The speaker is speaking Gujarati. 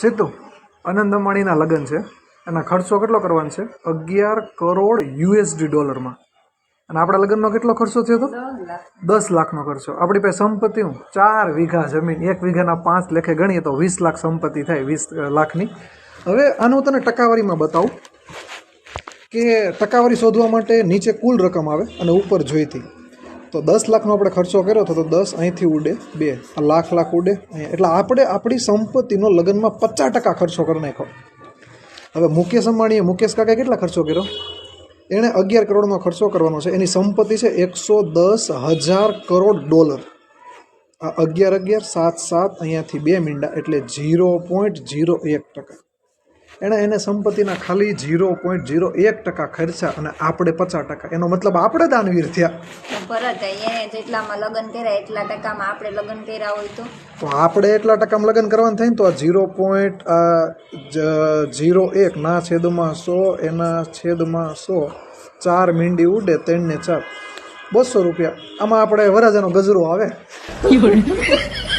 સીતુ અનંત અંબાણીના લગ્ન છે. એના ખર્ચો કેટલો કરવાનો છે? અગિયાર કરોડ યુએસડી ડોલરમાં. અને આપણા લગ્નનો કેટલો ખર્ચો થયો હતો દસ લાખનો ખર્ચો. આપણી પાસે સંપત્તિ હું? ચાર વીઘા જમીન. એક વીઘાના પાંચ લેખે ગણીએ તો વીસ લાખ સંપત્તિ થાય વીસ લાખની. હવે આનું તને ટકાવારીમાં બતાવું કે ટકાવારી શોધવા માટે નીચે કુલ રકમ આવે અને ઉપર જોઈતી. તો દસ લાખનો આપણે ખર્ચો કર્યો તો દસ અહીંથી ઉડે, બે. આ લાખ લાખ ઉડે અહીંયા. એટલે આપણે આપણી સંપત્તિનો લગ્નમાં પચાસ ટકા ખર્ચો કરી નાખ્યો. હવે મુકેશ અંબાણીએ મુકેશ કાકાએ કેટલા ખર્ચો કર્યો? એણે અગિયાર કરોડનો ખર્ચો કરવાનો છે. એની સંપત્તિ છે એકસો દસ હજાર કરોડ ડોલર. આ અગિયાર અગિયાર, સાત સાત અહીંયાથી બે મીંડા, એટલે ઝીરો પોઈન્ટ ઝીરો એક ટકા. એણે એને સંપત્તિના ખાલી ઝીરો પોઈન્ટ ઝીરો એક ટકા ખર્ચા અને આપણે પચાસ ટકા. એનો મતલબ આપણે દાનવીર થયા. તો ભરત એને જેટલામાં લગ્ન કર્યા એટલા ટકામાં આપણે લગ્ન કર્યા હોય તો? તો આપણે એટલા ટકામાં લગ્ન કરવાનું થાય ને તો આ ઝીરો પોઈન્ટ ઝીરો એક ના છેદમાં સો એના છેદમાં સો ચાર મીંડી ઉડે ત્રણ ને ચાર. બસો રૂપિયા. આમાં આપણે વરાજાનો ગજરો આવે.